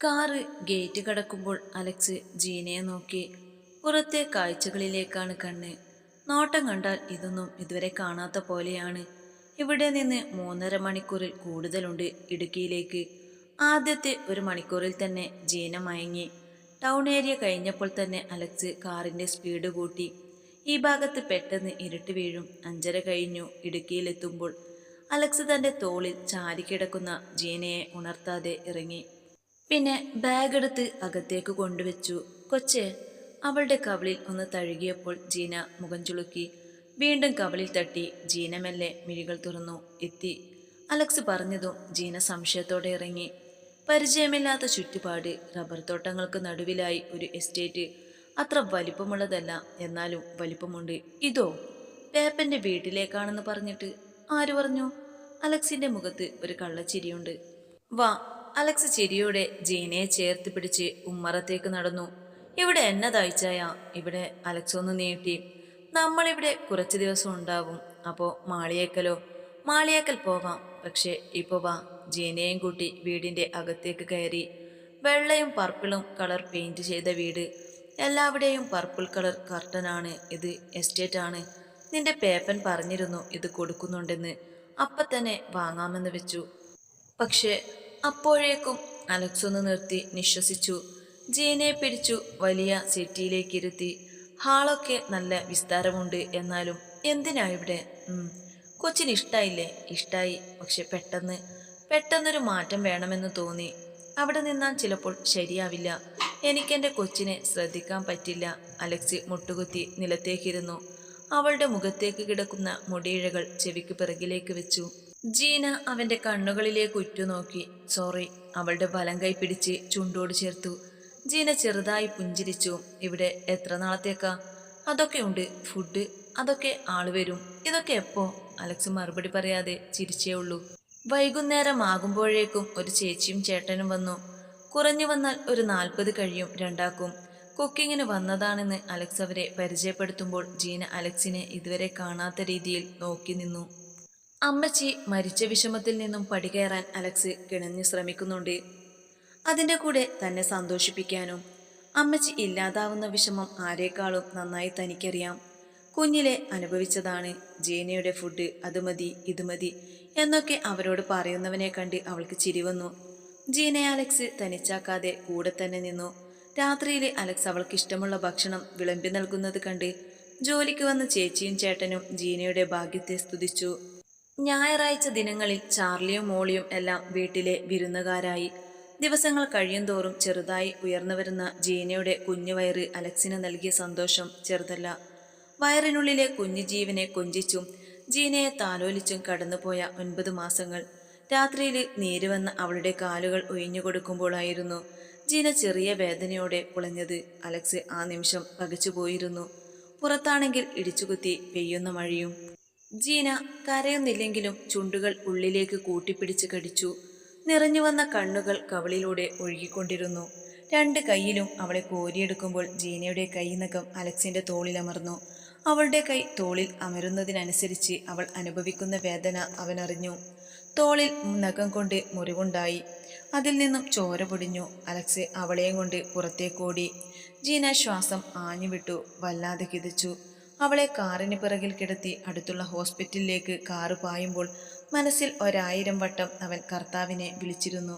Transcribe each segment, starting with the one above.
Car gate കടക്കുമ്പോൾ Alex ജീനയെ നോക്കി. പുറത്തെ കാഴ്ചകളിലേക്കാണ് കണ്ണ്. നോട്ടം കണ്ടാൽ ഇതൊന്നും ഇതുവരെ കാണാത്ത പോലെയാണ്. ഇവിടെ നിന്ന് മൂന്നര മണിക്കൂറിൽ കൂടുതലുണ്ട് ഇടുക്കിയിലേക്ക്. ആദ്യത്തെ ഒരു മണിക്കൂറിൽ തന്നെ ജീന മയങ്ങി. ടൗൺ ഏരിയ കഴിഞ്ഞപ്പോൾ തന്നെ അലക്സ് കാറിന്റെ സ്പീഡ് കൂട്ടി. ഈ ഭാഗത്ത് പെട്ടെന്ന് ഇരുട്ട് വീഴും. അഞ്ചര കഴിഞ്ഞു ഇടുക്കിയിലെത്തുമ്പോൾ. അലക്സ് തന്റെ തോളിൽ ചാരിക്കിടക്കുന്ന ജീനയെ ഉണർത്താതെ ഇറങ്ങി. പിന്നെ ബാഗ് എടുത്ത് അകത്തേക്ക് കൊണ്ടുവച്ചു. കൊച്ചെ അവളുടെ കവളിൽ ഒന്ന് തഴുകിയപ്പോൾ ജീന മുഖം ചുളുക്കി. വീണ്ടും കവളിൽ തട്ടി ജീന മെല്ലെ മിഴികൾ തുറന്നു എത്തി. അലക്സ് പറഞ്ഞതും ജീന സംശയത്തോടെ ഇറങ്ങി. പരിചയമില്ലാത്ത ചുറ്റുപാട് റബ്ബർ തോട്ടങ്ങൾക്ക് നടുവിലായി ഒരു എസ്റ്റേറ്റ്. അത്ര വലിപ്പമുള്ളതല്ല എന്നാലും വലിപ്പമുണ്ട്. ഇതോ പേപ്പന്റെ വീട്ടിലേക്കാണെന്ന് പറഞ്ഞിട്ട്. ആര് പറഞ്ഞു? അലക്സിന്റെ മുഖത്ത് ഒരു കള്ളച്ചിരിയുണ്ട്. വാ അലക്സ് ചിരിയോടെ ജീനയെ ചേർത്ത് പിടിച്ച് ഉമ്മറത്തേക്ക് നടന്നു. ഇവിടെ എന്നതാഴ്ചയ ഇവിടെ അലക്സ് ഒന്ന് നീട്ടി. നമ്മളിവിടെ കുറച്ച് ദിവസം ഉണ്ടാവും. അപ്പോ മാളിയേക്കലോ? മാളിയേക്കൽ പോവാം. പക്ഷേ ഇപ്പൊ വാ. ജീനയും കൂട്ടി വീടിന്റെ അകത്തേക്ക് കയറി. വെള്ളയും പർപ്പിളും കളർ പെയിന്റ് ചെയ്ത വീട്. എല്ലാവിടെയും പർപ്പിൾ കളർ കർട്ടനാണ് ഇത് എസ്റ്റേറ്റ് ആണ്. നിന്റെ പേപ്പൻ പറഞ്ഞിരുന്നു ഇത് കൊടുക്കുന്നുണ്ടെന്ന്. അപ്പം തന്നെ വാങ്ങാമെന്ന് വെച്ചു. പക്ഷേ അപ്പോഴേക്കും അലക്സ് ഒന്ന് നിർത്തി നിശ്വസിച്ചു. ജീനെ പിടിച്ചു വലിയ സിറ്റിയിലേക്ക് ഇരുത്തി ഹാളൊക്കെ നല്ല വിസ്താരമുണ്ട് എന്നാലും എന്തിനാ ഇവിടെ. കൊച്ചിന് ഇഷ്ടായില്ലേ? ഇഷ്ടായി. പക്ഷെ പെട്ടെന്ന് പെട്ടെന്നൊരു മാറ്റം വേണമെന്ന് തോന്നി. അവിടെ നിന്നാൽ ചിലപ്പോൾ ശരിയാവില്ല. എനിക്കെന്റെ കൊച്ചിനെ ശ്രദ്ധിക്കാൻ പറ്റില്ല. അലക്സി മുട്ടുകുത്തി നിലത്തേക്കിരുന്നു. അവളുടെ മുഖത്തേക്ക് കിടക്കുന്ന മുടിയിഴകൾ ചെവിക്ക് പിറകിലേക്ക് വെച്ചു. ജീന അവന്റെ കണ്ണുകളിലേക്ക് ഉറ്റുനോക്കി സോറി അവളുടെ വലം കൈ പിടിച്ച് ചുണ്ടോട് ചേർത്തു. ജീന ചെറുതായി പുഞ്ചിരിച്ചു ഇവിടെ എത്ര നാളത്തേക്കാ? അതൊക്കെ ഉണ്ട് ഫുഡ് അതൊക്കെ ആൾ വരും. ഇതൊക്കെ എപ്പോ? അലക്സ് മറുപടി പറയാതെ ചിരിച്ചേ ഉള്ളൂ. വൈകുന്നേരം ആകുമ്പോഴേക്കും ഒരു ചേച്ചിയും ചേട്ടനും വന്നു. കുറഞ്ഞു വന്നാൽ ഒരു നാൽപ്പത് കഴിയും രണ്ടാക്കും. കുക്കിങ്ങിന് വന്നതാണെന്ന് അലക്സ് അവരെ പരിചയപ്പെടുത്തുമ്പോൾ ജീന അലക്സിനെ ഇതുവരെ കാണാത്ത രീതിയിൽ നോക്കി നിന്നു. അമ്മച്ചി മരിച്ച വിഷമത്തിൽ നിന്നും പടികയറാൻ അലക്സ് കിണഞ്ഞു ശ്രമിക്കുന്നുണ്ട്. അതിന്റെ കൂടെ തന്നെ സന്തോഷിപ്പിക്കാനും അമ്മച്ചി ഇല്ലാതാവുന്ന വിഷമം ആരേക്കാളും നന്നായി തനിക്കറിയാം. കുഞ്ഞിലെ അനുഭവിച്ചതാണ് ജീനയുടെ ഫുഡ് അത് മതി ഇത് മതി എന്നൊക്കെ അവരോട് പറയുന്നവനെ കണ്ട് അവൾക്ക് ചിരി വന്നു. ജീനയെ അലക്സ് തനിച്ചാക്കാതെ കൂടെ തന്നെ നിന്നു. രാത്രിയിൽ അലക്സ് അവൾക്ക് ഇഷ്ടമുള്ള ഭക്ഷണം വിളമ്പി നൽകുന്നത് കണ്ട് ജോലിക്ക് വന്ന ചേച്ചിയും ചേട്ടനും ജീനയുടെ ഭാഗ്യത്തെ സ്തുതിച്ചു. ഞായറാഴ്ച ദിനങ്ങളിൽ ചാർലിയും മോളിയും എല്ലാം വീട്ടിലെ വിരുന്നുകാരായി. ദിവസങ്ങൾ കഴിയുന്തോറും ചെറുതായി ഉയർന്നു വരുന്ന ജീനയുടെ കുഞ്ഞു വയറ് അലക്സിന് നൽകിയ സന്തോഷം ചെറുതല്ല. വയറിനുള്ളിലെ കുഞ്ഞു ജീവനെ കൊഞ്ചിച്ചും ജീനയെ താലോലിച്ചും കടന്നുപോയ ഒൻപത് മാസങ്ങൾ. രാത്രിയിൽ നീരുവന്ന അവളുടെ കാലുകൾ ഒഴിഞ്ഞു കൊടുക്കുമ്പോഴായിരുന്നു ജീന ചെറിയ വേദനയോടെ പുളഞ്ഞത് അലക്സ് ആ നിമിഷം പകച്ചുപോയിരുന്നു. പുറത്താണെങ്കിൽ ഇടിച്ചുകുത്തി പെയ്യുന്ന മഴയും. ജീന കരയുന്നില്ലെങ്കിലും ചുണ്ടുകൾ ഉള്ളിലേക്ക് കൂട്ടിപ്പിടിച്ച് കടിച്ചു. നിറഞ്ഞു വന്ന കണ്ണുകൾ കവളിലൂടെ ഒഴുകിക്കൊണ്ടിരുന്നു. രണ്ട് കൈയിലും അവളെ കോരിയെടുക്കുമ്പോൾ ജീനയുടെ കൈനകം അലക്സിന്റെ തോളിൽ അമർന്നു. അവളുടെ കൈ തോളിൽ അമരുന്നതിനനുസരിച്ച് അവൾ അനുഭവിക്കുന്ന വേദന അവനറിഞ്ഞു. തോളിൽ നഖം കൊണ്ട് മുറിവുണ്ടായി. അതിൽ നിന്നും ചോര പൊടിഞ്ഞു. അലക്സ് അവളെയും കൊണ്ട് പുറത്തേക്കോടി. ജീന ശ്വാസം ആഞ്ഞുവിട്ടു. വല്ലാതെ കിതച്ചു. അവളെ കാറിന് പിറകിൽ കിടത്തി അടുത്തുള്ള ഹോസ്പിറ്റലിലേക്ക് കാറ് പായുമ്പോൾ മനസ്സിൽ ഒരായിരം വട്ടം അവൻ കർത്താവിനെ വിളിച്ചിരുന്നു.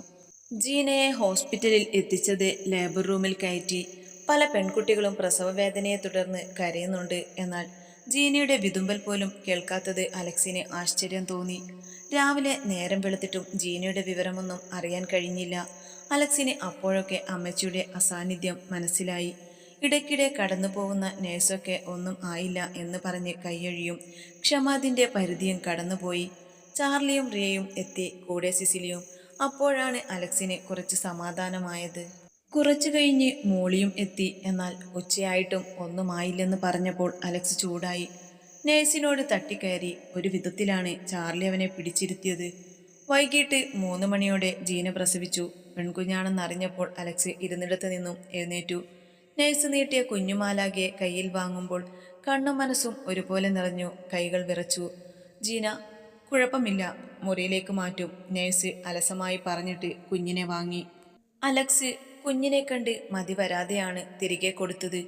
ജീനയെ ഹോസ്പിറ്റലിൽ എത്തിച്ചത് ലേബർ റൂമിൽ കയറ്റി. പല പെൺകുട്ടികളും പ്രസവവേദനയെ തുടർന്ന് കരയുന്നുണ്ട് എന്നാൽ ജീനയുടെ വിതുമ്പൽ പോലും കേൾക്കാത്തത് അലക്സിന് ആശ്ചര്യം തോന്നി. രാവിലെ നേരം വെളുത്തിട്ടും ജീനയുടെ വിവരമൊന്നും അറിയാൻ കഴിഞ്ഞില്ല. അലക്സിന് അപ്പോഴൊക്കെ അമ്മച്ചിയുടെ അസാന്നിധ്യം മനസ്സിലായി. ഇടയ്ക്കിടെ കടന്നു പോകുന്ന നേഴ്സൊക്കെ ഒന്നും ആയില്ല എന്ന് പറഞ്ഞ് കൈയഴിയും ക്ഷമാതിന്റെ പരിധിയും കടന്നുപോയി. ചാർലിയും റിയയും എത്തി കൂടെ സിസിലിയും. അപ്പോഴാണ് അലക്സിന് കുറച്ച് സമാധാനമായത്. കുറച്ചു കഴിഞ്ഞ് മോളിയും എത്തി. എന്നാൽ ഉച്ചയായിട്ടും ഒന്നും ഒന്നുമായില്ലെന്ന് പറഞ്ഞപ്പോൾ അലക്സ് ചൂടായി. നേഴ്സിനോട് തട്ടിക്കയറി. ഒരു വിധത്തിലാണ് ചാർലി അവനെ പിടിച്ചിരുത്തിയത്. വൈകിട്ട് മൂന്ന് മണിയോടെ ജീന പ്രസവിച്ചു. പെൺകുഞ്ഞാണെന്നറിഞ്ഞപ്പോൾ അലക്സ് ഇരുന്നിടത്ത് നിന്നും എഴുന്നേറ്റു. നേഴ്സ് നീട്ടിയ കുഞ്ഞുമാലാകെ കയ്യിൽ വാങ്ങുമ്പോൾ കണ്ണും മനസ്സും ഒരുപോലെ നിറഞ്ഞു കൈകൾ വിറച്ചു. ജീന കുഴപ്പമില്ല മുറിയിലേക്ക് മാറ്റും നേഴ്സ് അലസമായി പറഞ്ഞിട്ട് കുഞ്ഞിനെ വാങ്ങി. അലക്സ് കുഞ്ഞിനെ കണ്ട് മതി വരാതെയാണ് തിരികെ കൊടുത്തത്.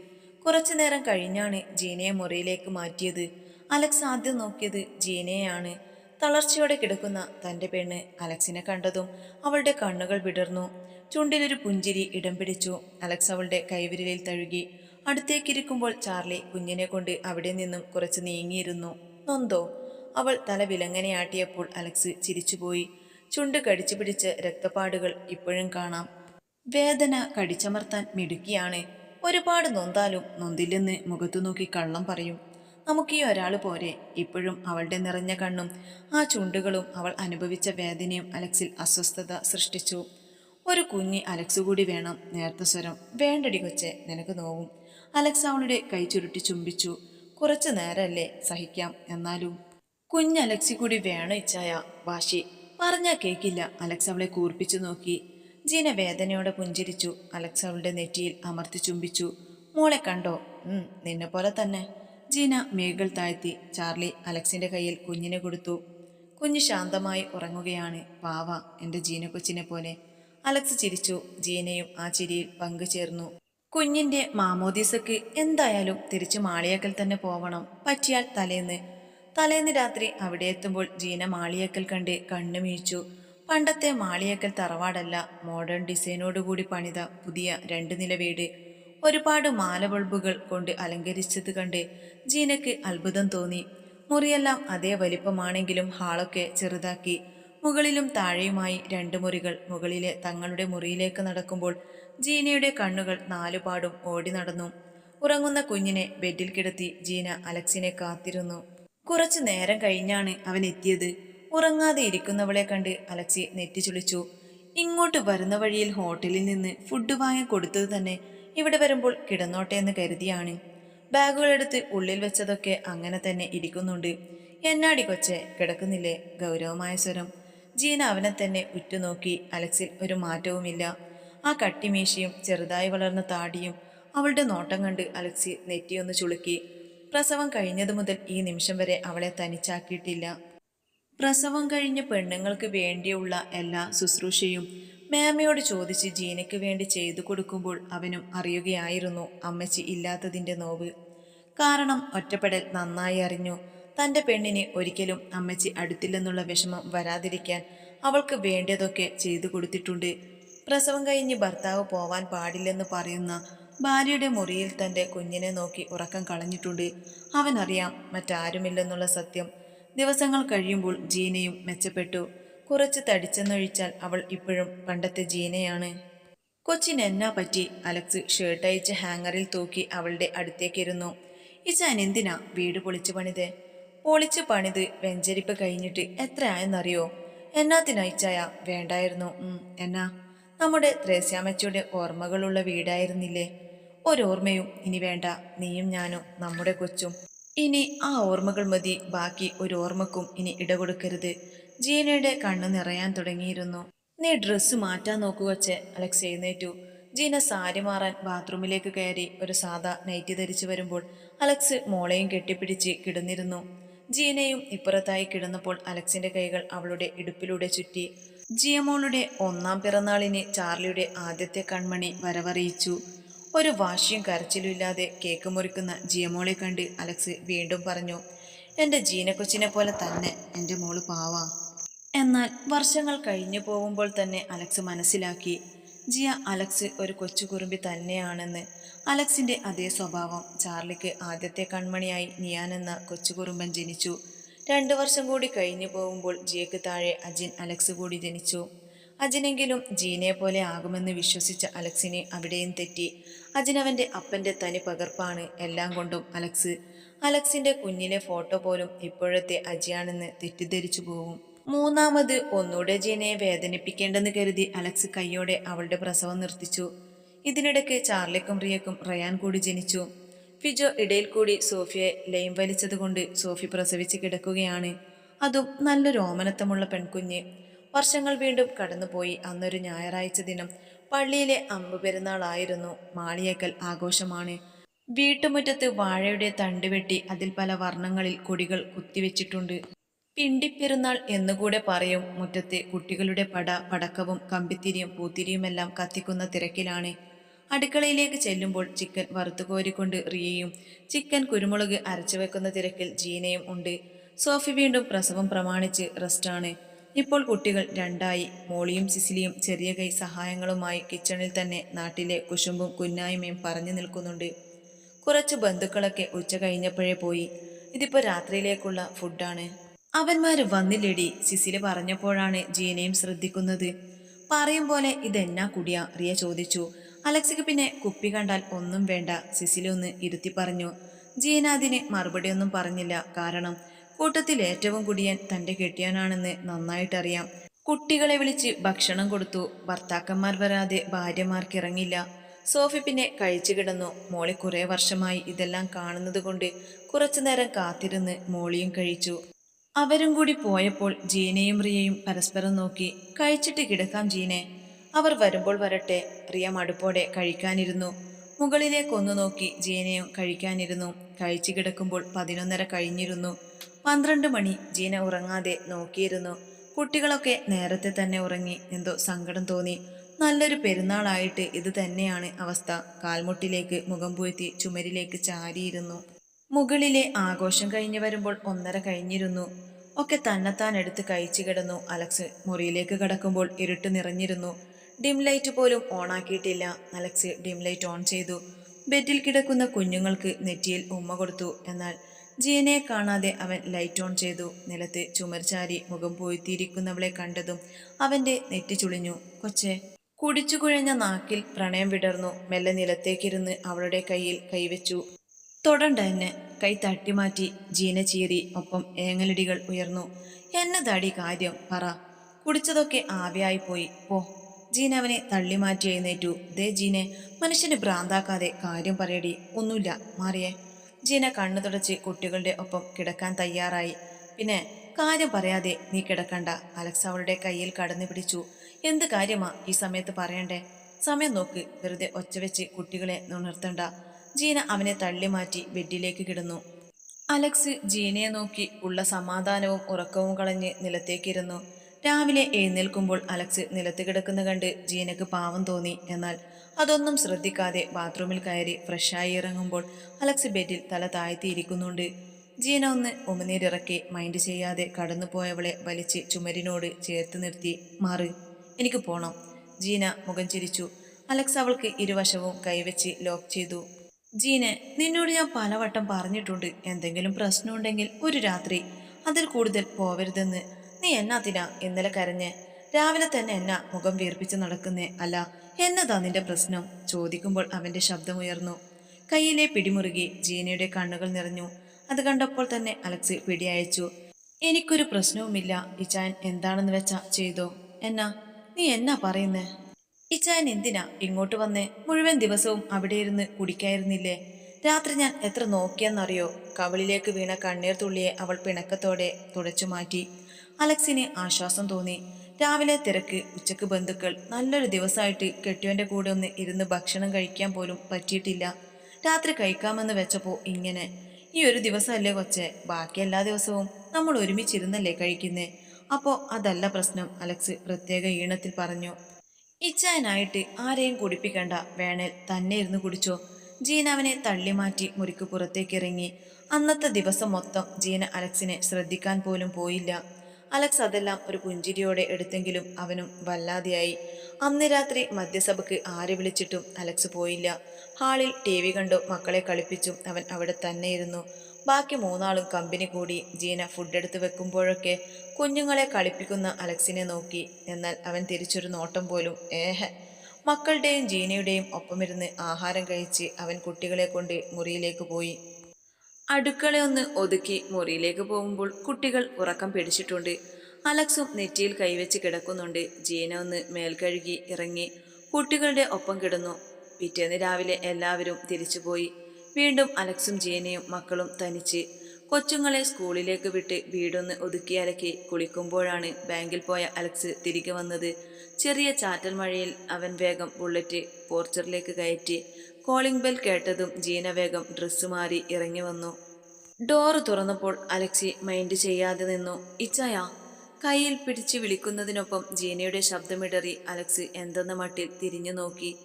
കുറച്ചു നേരം കഴിഞ്ഞാണ് ജീനയെ മുറിയിലേക്ക് മാറ്റിയത്. അലക്സ് ആദ്യം നോക്കിയത് ജീനയെയാണ്. തളർച്ചയോടെ കിടക്കുന്ന തന്റെ പെണ്ണ് അലക്സിനെ കണ്ടതും അവളുടെ കണ്ണുകൾ വിടർന്നു. ചുണ്ടിലൊരു പുഞ്ചിരി ഇടം പിടിച്ചു. അലക്സ് അവളുടെ കൈവിരലിൽ തഴുകി. അടുത്തേക്കിരിക്കുമ്പോൾ ചാർലി കുഞ്ഞിനെ കൊണ്ട് അവിടെ നിന്നും കുറച്ച് നീങ്ങിയിരുന്നു. നൊന്തോ? അവൾ തല വിലങ്ങനെയാട്ടിയപ്പോൾ അലക്സ് ചിരിച്ചുപോയി. ചുണ്ട് കടിച്ചു പിടിച്ച് രക്തപ്പാടുകൾ ഇപ്പോഴും കാണാം. വേദന കടിച്ചമർത്താൻ മിടുക്കിയാണ്. ഒരുപാട് നൊന്താലും നൊന്തില്ലെന്ന് മുഖത്തു നോക്കി കള്ളം പറയും. നമുക്ക് ഈ ഒരാൾ പോരെ. ഇപ്പോഴും അവളുടെ നിറഞ്ഞ കണ്ണും ആ ചുണ്ടുകളും അവൾ അനുഭവിച്ച വേദനയും അലക്സിൽ അസ്വസ്ഥത സൃഷ്ടിച്ചു. ഒരു കുഞ്ഞി അലക്സ് കൂടി വേണം നേർത്ത സ്വരം. വേണ്ടടി കൊച്ചെ നിനക്ക് നോവും. അലക്സ് അവളുടെ കൈ ചുരുട്ടി ചുംബിച്ചു. കുറച്ചു നേരമല്ലേ സഹിക്കാം എന്നാലും. കുഞ്ഞ് അലക്സി കൂടി വേണം ഇച്ചായ. വാശി. പറഞ്ഞാ കേക്കില്ല. അലക്സ് അവളെ കൂർപ്പിച്ചു നോക്കി. ജീന വേദനയോടെ പുഞ്ചിരിച്ചു. അലക്സ് അവളുടെ നെറ്റിയിൽ അമർത്തി ചുംബിച്ചു. മോളെ കണ്ടോ? നിന്നെ പോലെ തന്നെ. ജീന മേകൾ താഴ്ത്തി. ചാർലി അലക്സിന്റെ കയ്യിൽ കുഞ്ഞിനെ കൊടുത്തു. കുഞ്ഞ് ശാന്തമായി ഉറങ്ങുകയാണ്. പാവ എന്റെ ജീന കൊച്ചിനെ പോലെ. അലക്സ് ചിരിച്ചു. ജീനയും ആ ചിരിയിൽ പങ്കുചേർന്നു. കുഞ്ഞിന്റെ മാമോദീസക്ക് എന്തായാലും തിരിച്ചു മാളിയക്കൽ തന്നെ പോവണം. പറ്റിയാൽ തലേന്ന്. തലേന്ന് രാത്രി അവിടെ എത്തുമ്പോൾ ജീന മാളിയക്കൽ കണ്ട് കണ്ണു വീഴ്ച്ചു പണ്ടത്തെ മാളിയക്കൽ തറവാടല്ല. മോഡേൺ ഡിസൈനോടുകൂടി പണിത പുതിയ രണ്ട് നില വീട്. ഒരുപാട് മാല ബൾബുകൾ കൊണ്ട് അലങ്കരിച്ചത് കണ്ട് ജീനക്ക് അത്ഭുതം തോന്നി. മുറിയെല്ലാം അതേ വലിപ്പമാണെങ്കിലും ഹാളൊക്കെ ചെറുതാക്കി. മുകളിലും താഴെയുമായി രണ്ട് മുറികൾ മുകളിലെ തങ്ങളുടെ മുറിയിലേക്ക് നടക്കുമ്പോൾ ജീനയുടെ കണ്ണുകൾ നാലുപാടും ഓടി നടന്നു. ഉറങ്ങുന്ന കുഞ്ഞിനെ ബെഡിൽ കിടത്തി ജീന അലക്സിനെ കാത്തിരുന്നു. കുറച്ചു നേരം കഴിഞ്ഞാണ് അവൻ എത്തിയത്. ഉറങ്ങാതെ ഇരിക്കുന്നവളെ കണ്ട് അലക്സി നെറ്റി ചുളിച്ചു. ഇങ്ങോട്ട് വരുന്ന വഴിയിൽ ഹോട്ടലിൽ നിന്ന് ഫുഡ് വാങ്ങി കൊടുത്തത് തന്നെ ഇവിടെ വരുമ്പോൾ കിടന്നോട്ടെ എന്ന് കരുതിയാണ്. ബാഗുകളെടുത്ത് ഉള്ളിൽ വെച്ചതൊക്കെ അങ്ങനെ തന്നെ ഇരിക്കുന്നുണ്ട്. എന്നാടി കൊച്ചെ കിടക്കുന്നില്ലേ? ഗൗരവമായ സ്വരം. ജീന അവനെ തന്നെ ഉറ്റുനോക്കി അലക്സിൽ ഒരു മാറ്റവുമില്ല. ആ കട്ടിമീശയും ചെറുതായി വളർന്ന താടിയും അവളുടെ നോട്ടം കണ്ട് അലക്സി നെറ്റിയൊന്ന് ചുളുക്കി. പ്രസവം കഴിഞ്ഞതു മുതൽ ഈ നിമിഷം വരെ അവളെ തനിച്ചാക്കിയിട്ടില്ല. പ്രസവം കഴിഞ്ഞ പെണ്ണുങ്ങൾക്ക് വേണ്ടിയുള്ള എല്ലാ ശുശ്രൂഷയും മാമയോട് ചോദിച്ച് ജീനയ്ക്ക് വേണ്ടി ചെയ്തു കൊടുക്കുമ്പോൾ അവനും അറിയുകയായിരുന്നു അമ്മച്ചി ഇല്ലാത്തതിന്റെ നോവ്. കാരണം ഒറ്റപ്പെടൽ നന്നായി അറിഞ്ഞു. തന്റെ പെണ്ണിനെ ഒരിക്കലും അമ്മച്ചി അടുത്തില്ലെന്നുള്ള വിഷമം വരാതിരിക്കാൻ അവൾക്ക് വേണ്ടതൊക്കെ ചെയ്തു കൊടുത്തിട്ടുണ്ട്. പ്രസവം കഴിഞ്ഞ് ഭർത്താവ് പോവാൻ പാടില്ലെന്ന് പറയുന്ന ഭാര്യയുടെ മുറിയിൽ തന്റെ കുഞ്ഞിനെ നോക്കി ഉറക്കം കളഞ്ഞിട്ടുണ്ട്. അവനറിയാം മറ്റാരുമില്ലെന്നുള്ള സത്യം. ദിവസങ്ങൾ കഴിയുമ്പോൾ ജീനയും മെച്ചപ്പെട്ടു. കുറച്ച് തടിച്ചെന്നൊഴിച്ചാൽ അവൾ ഇപ്പോഴും പണ്ടത്തെ ജീനയാണ്. കൊച്ചിന് എന്നാ പറ്റി? അലക്സ് ഷർട്ട് അയച്ച് ഹാങ്ങറിൽ തൂക്കി അവളുടെ അടുത്തേക്കിരുന്നു. ഇച്ചാൻ എന്തിനാ വീട് പൊളിച്ചു പണിത്. പൊളിച്ചു പണിത് വെഞ്ചരിപ്പ് കഴിഞ്ഞിട്ട് എത്ര ആയെന്നറിയോ എന്നാത്തിനയച്ചായ വേണ്ടായിരുന്നു. എന്നാ? നമ്മുടെ ത്രേസ്യാമച്ചയുടെ ഓർമ്മകളുള്ള വീടായിരുന്നില്ലേ? ഒരോർമ്മയും ഇനി വേണ്ട. നീയും ഞാനും നമ്മുടെ കൊച്ചും. ഇനി ആ ഓർമ്മകൾ മതി. ബാക്കി ഒരു ഓർമ്മക്കും ഇനി ഇടകൊടുക്കരുത്. ജീനയുടെ കണ്ണു നിറയാൻ തുടങ്ങിയിരുന്നു. നീ ഡ്രസ്സ് മാറ്റാൻ നോക്കുവച്ചെ അലക്സ് എഴുന്നേറ്റു. ജീന സാരി മാറാൻ ബാത്റൂമിലേക്ക് കയറി ഒരു സാധാ നൈറ്റി ധരിച്ചു വരുമ്പോൾ അലക്സ് മോളെയും കെട്ടിപ്പിടിച്ച് കിടന്നിരുന്നു. ജീനയും ഇപ്പുറത്തായി കിടന്നപ്പോൾ അലക്സിന്റെ കൈകൾ അവളുടെ ഇടുപ്പിലൂടെ ചുറ്റി. ജിയമോളുടെ ഒന്നാം പിറന്നാളിന് ചാർലിയുടെ ആദ്യത്തെ കൺമണി വരവറിയിച്ചു. ഒരു വാശിയും കരച്ചിലുമില്ലാതെ കേക്ക് മുറിക്കുന്ന ജിയമോളെ കണ്ട് അലക്സ് വീണ്ടും പറഞ്ഞു എന്റെ ജീനക്കൊച്ചിനെ പോലെ തന്നെ എന്റെ മോൾ പാവാ. എന്നാൽ വർഷങ്ങൾ കഴിഞ്ഞു പോകുമ്പോൾ തന്നെ അലക്സ് മനസ്സിലാക്കി ജിയ അലക്സ് ഒരു കൊച്ചുകുറുമ്പി തന്നെയാണെന്ന്. അലക്സിന്റെ അതേ സ്വഭാവം ചാർലിക്ക് ആദ്യത്തെ കൺമണിയായി നിയാൻ എന്ന കൊച്ചു കുറുമ്പൻ ജനിച്ചു. രണ്ടു വർഷം കൂടി കഴിഞ്ഞു പോകുമ്പോൾ ജിയക്ക് താഴെ അജിൻ അലക്സ് കൂടി ജനിച്ചു. അജിനെങ്കിലും ജീനെ പോലെ ആകുമെന്ന് വിശ്വസിച്ച അലക്സിനെ അവിടെയും തെറ്റി. അജിനവന്റെ അപ്പന്റെ തനി പകർപ്പാണ് എല്ലാം കൊണ്ടും അലക്സ്. അലക്സിന്റെ കുഞ്ഞിലെ ഫോട്ടോ പോലും ഇപ്പോഴത്തെ അജിയാണെന്ന് തെറ്റിദ്ധരിച്ചു പോകും. മൂന്നാമത് ഒന്നുകൂടെ ജീനയെ വേദനിപ്പിക്കേണ്ടെന്ന് കരുതി അലക്സ് കൈയോടെ അവളുടെ പ്രസവം നിർത്തിച്ചു. ഇതിനിടയ്ക്ക് ചാർലിക്കും റിയക്കും റയാൻ കൂടി ജനിച്ചു. ഫിജോ ഇടയിൽ കൂടി സോഫിയെ ലൈം വലിച്ചതുകൊണ്ട് സോഫി പ്രസവിച്ച് കിടക്കുകയാണ്. അതും നല്ലൊരു ഓമനത്തമുള്ള പെൺകുഞ്ഞ്. വർഷങ്ങൾ വീണ്ടും കടന്നുപോയി അന്നൊരു ഞായറാഴ്ച ദിനം പള്ളിയിലെ അമ്പ് പെരുന്നാളായിരുന്നു. മാളിയേക്കൽ ആഘോഷമാണ്. വീട്ടുമുറ്റത്ത് വാഴയുടെ തണ്ട് വെട്ടി അതിൽ പല വർണങ്ങളിൽ കൊടികൾ കുത്തിവെച്ചിട്ടുണ്ട്. പിണ്ടിപ്പെരുന്നാൾ എന്നുകൂടെ പറയും. മുറ്റത്തെ കുട്ടികളുടെ പട പടക്കവും കമ്പിത്തിരിയും പൂത്തിരിയുമെല്ലാം കത്തിക്കുന്ന തിരക്കിലാണ്. അടുക്കളയിലേക്ക് ചെല്ലുമ്പോൾ ചിക്കൻ വറുത്തുകോരിക്കൊണ്ട് റിയയും ചിക്കൻ കുരുമുളക് അരച്ചു വെക്കുന്ന തിരക്കിൽ ജീനയും ഉണ്ട്. സോഫി വീണ്ടും പ്രസവം പ്രമാണിച്ച് റെസ്റ്റാണ്. ഇപ്പോൾ കുട്ടികൾ രണ്ടായി മോളിയും സിസിലിയും ചെറിയ കൈ സഹായങ്ങളുമായി കിച്ചണിൽ തന്നെ നാട്ടിലെ കുശുമ്പും കുന്നായ്മയും പറഞ്ഞു നിൽക്കുന്നുണ്ട്. കുറച്ച് ബന്ധുക്കളൊക്കെ ഉച്ച കഴിഞ്ഞപ്പോഴേ പോയി. ഇതിപ്പോൾ രാത്രിയിലേക്കുള്ള ഫുഡാണ്. അവന്മാര് വന്നില്ലേടി സിസിൽ പറഞ്ഞപ്പോഴാണ് ജീനയും ശ്രദ്ധിക്കുന്നത്. പറയും പോലെ ഇതെന്നാ കുടിയ റിയ ചോദിച്ചു. അലക്സിക്ക് പിന്നെ കുപ്പി കണ്ടാൽ ഒന്നും വേണ്ട സിസിലി ഒന്ന് ഇരുത്തി പറഞ്ഞു. ജീന അതിന് മറുപടിയൊന്നും പറഞ്ഞില്ല കാരണം കൂട്ടത്തിൽ ഏറ്റവും കുടിയൻ തന്റെ കെട്ടിയാനാണെന്ന് നന്നായിട്ടറിയാം. കുട്ടികളെ വിളിച്ച് ഭക്ഷണം കൊടുത്തു ഭർത്താക്കന്മാർ വരാതെ ഭാര്യമാർക്ക് ഇറങ്ങില്ല. സോഫി പിന്നെ കഴിച്ചു കിടന്നു. മോളി കുറേ വർഷമായി ഇതെല്ലാം കാണുന്നത് കൊണ്ട് കുറച്ചു നേരം കാത്തിരുന്ന് മോളിയും കഴിച്ചു. അവരും കൂടി പോയപ്പോൾ ജീനയും റിയയും പരസ്പരം നോക്കി കഴിച്ചിട്ട് കിടക്കാം ജീനെ. അവർ വരുമ്പോൾ വരട്ടെ. റിയ മടുപ്പോടെ കഴിക്കാനിരുന്നു. മുകളിലേക്കൊന്നു നോക്കി ജീനയും കഴിക്കാനിരുന്നു. കഴിച്ചു കിടക്കുമ്പോൾ പതിനൊന്നര കഴിഞ്ഞിരുന്നു. പന്ത്രണ്ട് മണി ജീന ഉറങ്ങാതെ നോക്കിയിരുന്നു. കുട്ടികളൊക്കെ നേരത്തെ തന്നെ ഉറങ്ങി. എന്തോ സങ്കടം തോന്നി. നല്ലൊരു പെരുന്നാളായിട്ട് ഇത് തന്നെയാണ് അവസ്ഥ. കാൽമുട്ടിലേക്ക് മുഖം പൂഴ്ത്തി ചുമരിലേക്ക് ചാരിയിരുന്നു. മുകളിലെ ആഘോഷം കഴിഞ്ഞു വരുമ്പോൾ ഒന്നര കഴിഞ്ഞിരുന്നു. ഒക്കെ തന്നെത്താൻ എടുത്ത് കഴിച്ചു കിടന്നു. അലക്സ് മുറിയിലേക്ക് കടക്കുമ്പോൾ ഇരുട്ട് നിറഞ്ഞിരുന്നു. ഡിം ലൈറ്റ് പോലും ഓണാക്കിയിട്ടില്ല അലക്സ് ഡിം ലൈറ്റ് ഓൺ ചെയ്തു. ബെഡിൽ കിടക്കുന്ന കുഞ്ഞുങ്ങൾക്ക് നെറ്റിയിൽ ഉമ്മ കൊടുത്തു. എന്നാൽ ജീനയെ കാണാതെ അവൻ ലൈറ്റ് ഓൺ ചെയ്തു. നിലത്ത് ചുമർചാരി മുഖം പോയിത്തിയിരിക്കുന്നവളെ കണ്ടതും അവന്റെ നെറ്റി ചുളിഞ്ഞു. കൊച്ചെ കുടിച്ചു കുഴഞ്ഞ നാക്കിൽ പ്രണയം വിടർന്നു. മെല്ലെ നിലത്തേക്കിരുന്ന് അവളുടെ കയ്യിൽ കൈവച്ചു. തൊടണ്ട എന്നെ. കൈ തട്ടിമാറ്റി ജീന ചീറി ഒപ്പം ഏങ്ങലടികൾ ഉയർന്നു. എന്നതാടി കാര്യം പറ. കുടിച്ചതൊക്കെ ആവിയായി പോയി. പോ. ജീന അവനെ തള്ളി മാറ്റി എഴുന്നേറ്റു. ദേ ജീനെ മനുഷ്യനെ ഭ്രാന്താക്കാതെ കാര്യം പറയടി. ഒന്നുമില്ല മാറിയേ. ജീന കണ്ണു തുടച്ച് കുട്ടികളുടെ ഒപ്പം കിടക്കാൻ തയ്യാറായി. പിന്നെ കാര്യം പറയാതെ നീ കിടക്കണ്ട. അലക്സ് അവളുടെ കയ്യിൽ കടന്നു പിടിച്ചു. എന്ത് കാര്യമാ ഈ സമയത്ത് പറയണ്ടേ? സമയം നോക്ക്. വെറുതെ ഒച്ച വെച്ച് കുട്ടികളെ ഉണർത്തണ്ട ജീന അവനെ തള്ളി മാറ്റി ബെഡിലേക്ക് കിടന്നു. അലക്സ് ജീനയെ നോക്കി ഉള്ള സമാധാനവും ഉറക്കവും കളഞ്ഞ് നിലത്തേക്കിരുന്നു. രാവിലെ എഴുന്നേൽക്കുമ്പോൾ അലക്സ് നിലത്ത് കിടക്കുന്ന കണ്ട് ജീനക്ക് പാവം തോന്നി. എന്നാൽ അതൊന്നും ശ്രദ്ധിക്കാതെ ബാത്റൂമിൽ കയറി ഫ്രഷായി ഇറങ്ങുമ്പോൾ അലക്സ് ബെഡിൽ തല താഴ്ത്തിയിരിക്കുന്നുണ്ട്. ജീന ഒന്ന് ഉമനീരിറക്കി മൈൻഡ് ചെയ്യാതെ കടന്നുപോയവളെ വലിച്ച് ചുമരിനോട് ചേർത്ത് നിർത്തി. മാറി എനിക്ക് പോണം. ജീന മുഖം ചിരിച്ചു. അലക്സ് അവൾക്ക് ഇരുവശവും കൈവച്ച് ലോക്ക് ചെയ്തു. ജീനെ നിന്നോട് ഞാൻ പലവട്ടം പറഞ്ഞിട്ടുണ്ട്. എന്തെങ്കിലും പ്രശ്നമുണ്ടെങ്കിൽ ഒരു രാത്രി അതിൽ കൂടുതൽ പോവരുതെന്ന്. നീ എന്നാത്തിനാ ഇന്നലെ കരഞ്ഞ്. രാവിലെ തന്നെ എന്നാ മുഖം വീർപ്പിച്ച് നടക്കുന്നേ? അല്ല എന്നതാ നിന്റെ പ്രശ്നം? ചോദിക്കുമ്പോൾ അവന്റെ ശബ്ദമുയർന്നു കയ്യിലെ പിടിമുറുകി ജീനയുടെ കണ്ണുകൾ നിറഞ്ഞു. അത് കണ്ടപ്പോൾ തന്നെ അലക്സ് പിടിയയച്ചു എനിക്കൊരു പ്രശ്നവുമില്ല. ഇച്ചാൻ എന്താണെന്ന് വെച്ചാ ചെയ്തോ? എന്നാ നീ എന്നാ പറയുന്നേ? ഇച്ചാൻ എന്തിനാ ഇങ്ങോട്ട് വന്നേ? മുഴുവൻ ദിവസവും അവിടെ ഇരുന്ന് കുടിക്കായിരുന്നില്ലേ? രാത്രി ഞാൻ എത്ര നോക്കിയെന്നറിയോ? കവളിലേക്ക് വീണ കണ്ണീർ തുള്ളിയെ അവൾ പിണക്കത്തോടെ തുടച്ചു മാറ്റി. അലക്സിന് ആശ്വാസം തോന്നി. രാവിലെ തിരക്ക് ഉച്ചയ്ക്ക് ബന്ധുക്കൾ നല്ലൊരു ദിവസമായിട്ട് കെട്ടിയവന്റെ കൂടെ ഒന്ന് ഇരുന്ന് ഭക്ഷണം കഴിക്കാൻ പോലും പറ്റിയിട്ടില്ല. രാത്രി കഴിക്കാമെന്ന് വെച്ചപ്പോൾ ഇങ്ങനെ ഈ ഒരു ദിവസമല്ലേ കൊച്ചെ ബാക്കി എല്ലാ ദിവസവും നമ്മൾ ഒരുമിച്ചിരുന്നല്ലേ കഴിക്കുന്നേ? അപ്പോൾ അതല്ല പ്രശ്നം അലക്സ് പ്രത്യേക ഈണത്തിൽ പറഞ്ഞു. ഇച്ചായനായിട്ട് ആരെയും കുടിപ്പിക്കണ്ട. വേണേൽ തന്നെ ഇരുന്ന് കുടിച്ചോ. ജീന അവനെ തള്ളിമാറ്റി മുറിക്ക് പുറത്തേക്ക് ഇറങ്ങി അന്നത്തെ ദിവസം മൊത്തം ജീന അലക്സിനെ ശ്രദ്ധിക്കാൻ പോലും പോയില്ല. അലക്സ് അതെല്ലാം ഒരു പുഞ്ചിരിയോടെ എടുത്തെങ്കിലും അവനും വല്ലാതെയായി. അന്ന് രാത്രി മദ്യസഭയ്ക്ക് ആരെ വിളിച്ചിട്ടും അലക്സ് പോയില്ല. ഹാളിൽ ടി വി കണ്ടു മക്കളെ കളിപ്പിച്ചും അവൻ അവിടെ തന്നെ ഇരുന്നു ബാക്കി മൂന്നാളും കമ്പനി കൂടി ജീന ഫുഡ് എടുത്ത് വെക്കുമ്പോഴൊക്കെ കുഞ്ഞുങ്ങളെ കളിപ്പിക്കുന്ന അലക്സിനെ നോക്കി. എന്നാൽ അവൻ തിരിച്ചൊരു നോട്ടം പോലും ഏഹ മക്കളുടെയും ജീനയുടെയും ഒപ്പമിരുന്ന് ആഹാരം കഴിച്ച് അവൻ കുട്ടികളെ കൊണ്ട് മുറിയിലേക്ക് പോയി. അടുക്കളയൊന്ന് ഒതുക്കി മുറിയിലേക്ക് പോകുമ്പോൾ കുട്ടികൾ ഉറക്കം പിടിച്ചിട്ടുണ്ട്. അലക്സും നെറ്റിയിൽ കൈവച്ച് കിടക്കുന്നുണ്ട്. ജീന ഒന്ന് മേൽക്കഴുകി ഇറങ്ങി കുട്ടികളുടെ ഒപ്പം കിടന്നു. പിറ്റേന്ന് രാവിലെ എല്ലാവരും തിരിച്ചുപോയി. വീണ്ടും അലക്സും ജീനയും മക്കളും തനിച്ച് കൊച്ചുങ്ങളെ സ്കൂളിലേക്ക് വിട്ട് വീടൊന്ന് ഒതുക്കി കുളിക്കുമ്പോഴാണ് ബാങ്കിൽ പോയ അലക്സ് തിരികെ വന്നത്. ചെറിയ ചാറ്റൽ മഴയിൽ അവൻ വേഗം ബുള്ളറ്റ് പോർച്ചറിലേക്ക് കയറ്റി കോളിംഗ് ബെൽ കേട്ടതും ജീന വേഗം ഡ്രസ്സ് മാറി ഇറങ്ങി വന്നു. ഡോറ് തുറന്നപ്പോൾ അലക്സി മൈൻഡ് ചെയ്യാതെ നിന്നു. ഇച്ചായ? കയ്യിൽ പിടിച്ച് വിളിക്കുന്നതിനൊപ്പം ജീനയുടെ ശബ്ദമിടറി അലക്സ് എന്തെന്ന മട്ടിൽ തിരിഞ്ഞു നോക്കി.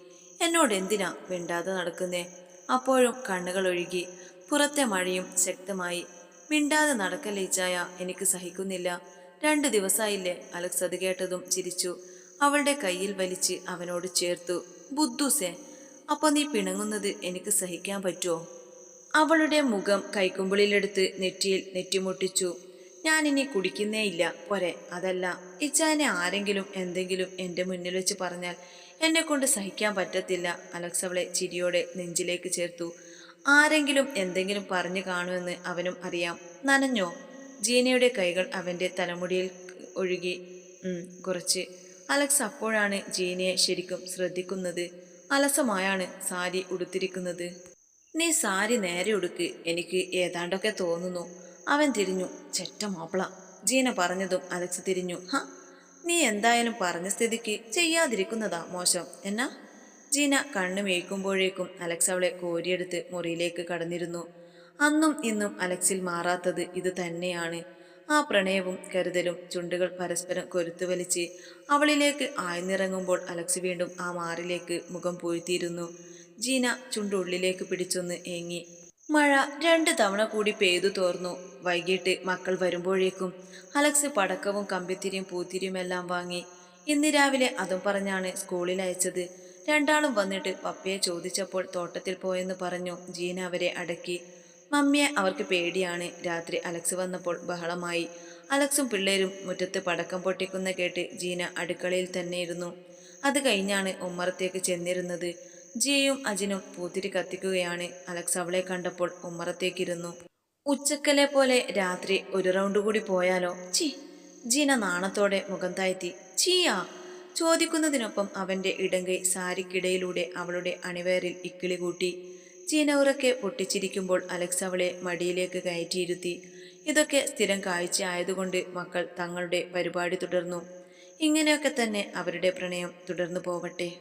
എന്നോട് എന്തിനാ മിണ്ടാതെ നടക്കുന്നേ? അപ്പോഴും കണ്ണുകൾ ഒഴുകി. പുറത്തെ മഴയും ശക്തമായി. മിണ്ടാതെ നടക്കല്ലേ ഇച്ചായ എനിക്ക് സഹിക്കുന്നില്ല. രണ്ടു ദിവസമായില്ലേ അലക്സ് അത് കേട്ടതും ചിരിച്ചു. അവളുടെ കയ്യിൽ വലിച്ച് അവനോട് ചേർത്തു. ബുദ്ധുസേ അപ്പോൾ നീ പിണങ്ങുന്നത് എനിക്ക് സഹിക്കാൻ പറ്റുമോ അവളുടെ മുഖം കൈക്കുമ്പിളിലെടുത്ത് നെറ്റിയിൽ നെറ്റിമുട്ടിച്ചു. ഞാനിനി കുടിക്കുന്നേ ഇല്ല പോരെ. അതല്ല. ഇച്ചാനെ ആരെങ്കിലും എന്തെങ്കിലും എന്റെ മുന്നിൽ വെച്ച് പറഞ്ഞാൽ എന്നെക്കൊണ്ട് സഹിക്കാൻ പറ്റത്തില്ല. അലക്സ് അവളെ ചിരിയോടെ നെഞ്ചിലേക്ക് ചേർത്തു. ആരെങ്കിലും എന്തെങ്കിലും പറഞ്ഞു കാണുമെന്ന് അവനും അറിയാം. നനഞ്ഞോ? ജീനയുടെ കൈകൾ അവന്റെ തലമുടിയിൽ ഒഴുകി കുറച്ച്. അലക്സ് അപ്പോഴാണ് ജീനയെ ശരിക്കും ശ്രദ്ധിക്കുന്നത്. അലസമായാണ് സാരി ഉടുത്തിരിക്കുന്നത്. നീ സാരി നേരെ ഉടുക്ക്. എനിക്ക് ഏതാണ്ടൊക്കെ തോന്നുന്നു. അവൻ തിരിഞ്ഞു. ചെറ്റ മാപ്പിള. ജീന പറഞ്ഞതും അലക്സ് തിരിഞ്ഞു. ഹ നീ എന്തായാലും പറഞ്ഞ സ്ഥിതിക്ക് ചെയ്യാതിരിക്കുന്നതാ മോശം. എന്നാ? ജീന കണ്ണു മേയ്ക്കുമ്പോഴേക്കും അലക്സ് അവളെ കോരിയെടുത്ത് മുറിയിലേക്ക് കടന്നിരുന്നു. അന്നും ഇന്നും അലക്സിൽ മാറാത്തത് ഇത് തന്നെയാണ്. ആ പ്രണയവും കരുതലും ചുണ്ടുകൾ പരസ്പരം കൊരുത്തു വലിച്ച് അവളിലേക്ക് ആഴ്ന്നിറങ്ങുമ്പോൾ അലക്സ് വീണ്ടും ആ മാറിലേക്ക് മുഖം പൂഴ്ത്തിയിരുന്നു ജീന ചുണ്ടുള്ളിലേക്ക് പിടിച്ചൊന്ന് ഏങ്ങി. മഴ രണ്ട് തവണ കൂടി പെയ്തു തോർന്നു. വൈകിട്ട് മക്കൾ വരുമ്പോഴേക്കും അലക്സ് പടക്കവും കമ്പിത്തിരിയും പൂത്തിരിയുമെല്ലാം വാങ്ങി. ഇന്ന് രാവിലെ അതും പറഞ്ഞാണ് സ്കൂളിൽ അയച്ചത്. രണ്ടാളും വന്നിട്ട് പപ്പയെ ചോദിച്ചപ്പോൾ തോട്ടത്തിൽ പോയെന്ന് പറഞ്ഞു. ജീന അവരെ അടക്കി. മമ്മിയെ അവർക്ക് പേടിയാണ്. രാത്രി അലക്സ് വന്നപ്പോൾ ബഹളമായി. അലക്സും പിള്ളേരും മുറ്റത്ത് പടക്കം പൊട്ടിക്കുന്ന കേട്ട് ജീന അടുക്കളയിൽ തന്നെ ഇരുന്നു അത് കഴിഞ്ഞാണ് ഉമ്മറത്തേക്ക് ചെന്നിരുന്നത്. ജിയയും അജിനും പൂത്തിരി കത്തിക്കുകയാണ്. അലക്സ് അവളെ കണ്ടപ്പോൾ ഉമ്മറത്തേക്കിരുന്നു. ഉച്ചക്കലെ പോലെ രാത്രി ഒരു റൗണ്ട് കൂടി പോയാലോ? ചി ജീന നാണത്തോടെ മുഖം താഴ്ത്തി. ചീയാ ചോദിക്കുന്നതിനൊപ്പം അവന്റെ ഇടങ്കൈ സാരിക്കിടയിലൂടെ അവളുടെ അണിവയറിൽ ഇക്കിളി കൂട്ടി. ചീനൗറൊക്കെ പൊട്ടിച്ചിരിക്കുമ്പോൾ അലക്സ് അവളെ മടിയിലേക്ക് കയറ്റിയിരുത്തി. ഇതൊക്കെ സ്ഥിരം കാഴ്ച ആയതുകൊണ്ട് മക്കൾ തങ്ങളുടെ പരിപാടി തുടർന്നു. ഇങ്ങനെയൊക്കെ തന്നെ അവരുടെ പ്രണയം തുടർന്നു പോവട്ടെ.